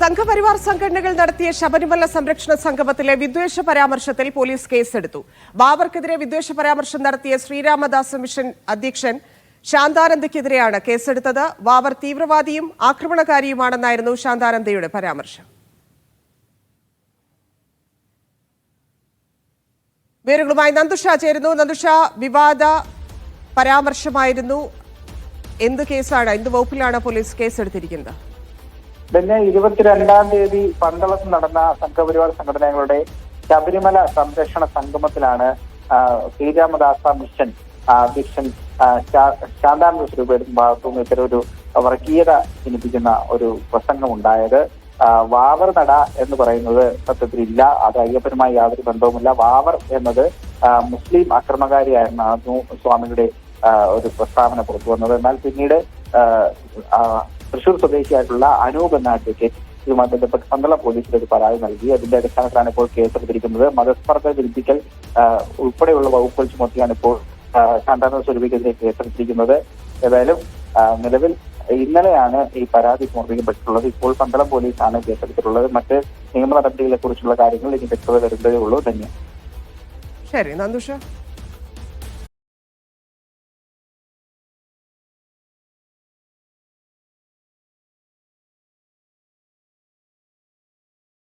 സംഘപരിവാർ സംഘടനകൾ നടത്തിയ ശബരിമല സംരക്ഷണ സംഗമത്തിലെ വിദ്വേഷ പരാമർശത്തിൽ പോലീസ് കേസെടുത്തു. ബാബർക്കെതിരെ വിദ്വേഷ പരാമർശം നടത്തിയ ശ്രീരാമദാസ് മിഷൻ അധ്യക്ഷൻ ശാന്താനന്ദയ്ക്കെതിരെയാണ് കേസെടുത്തത്. ബാബർ തീവ്രവാദിയും ആക്രമണകാരിയുമാണെന്നായിരുന്നു ശാന്താനന്ദയുടെ പരാമർശം. വിവരങ്ങളുമായി നന്ദുഷ ചേരുന്നു. നന്ദുഷ വിവാദ പരാമർശമായിരുന്നു. എന്ത് കേസാണ് എന്ത് വകുപ്പിലാണ് പോലീസ് കേസെടുത്തിരിക്കുന്നത്? പിന്നെ ഇരുപത്തിരണ്ടാം തീയതി പന്തളത്ത് നടന്ന സംഘപരിവാർ സംഘടനകളുടെ ശബരിമല സംരക്ഷണ സംഗമത്തിലാണ് ശ്രീരാമദാസ മിഷൻ അധ്യക്ഷൻ ശാന്താനന്ദ സ്വരൂപയുടെ ഭാഗത്തുനിന്ന് ഒരു വർഗീയത ജനിപ്പിക്കുന്ന ഒരു പ്രസംഗം ഉണ്ടായത് വാവർ നട എന്ന് പറയുന്നത് സത്യത്തിൽ ഇല്ല അത് അയ്യപ്പനുമായി യാതൊരു ബന്ധവുമില്ല. വാവർ എന്നത് മുസ്ലിം അക്രമകാരിയായിരുന്നു സ്വാമിയുടെ ഒരു പ്രസ്താവന പുറത്തു വന്നത്. എന്നാൽ പിന്നീട് തൃശൂർ സ്വദേശിയായിട്ടുള്ള അനൂപ് എന്ന അഡ്വക്കേറ്റ് ഇതുമായി ബന്ധപ്പെട്ട് പന്തളം പോലീസിൽ ഒരു പരാതി നൽകി. അതിന്റെ അടിസ്ഥാനത്തിലാണ് ഇപ്പോൾ കേസെടുത്തിരിക്കുന്നത് മതസ്പർദ്ധ വിരുദ്ധിക്കൽ ഉൾപ്പെടെയുള്ള വകുപ്പുകൾ ചുമത്തിയാണ് ഇപ്പോൾ ശാന്താനന്ദ സ്വരൂപിക്കെതിരെ കേസെടുത്തിരിക്കുന്നത് ഏതായാലും നിലവിൽ ഇന്നലെയാണ് ഈ പരാതി സമർപ്പിക്കപ്പെട്ടിട്ടുള്ളത്. ഇപ്പോൾ പന്തളം പോലീസാണ് കേസെടുത്തിട്ടുള്ളത് മറ്റ് നിയമ നടപടികളെ കുറിച്ചുള്ള കാര്യങ്ങൾ ഇനി വ്യക്തത വരുന്നതേ ഉള്ളൂ. ശരി നന്ദുഷ.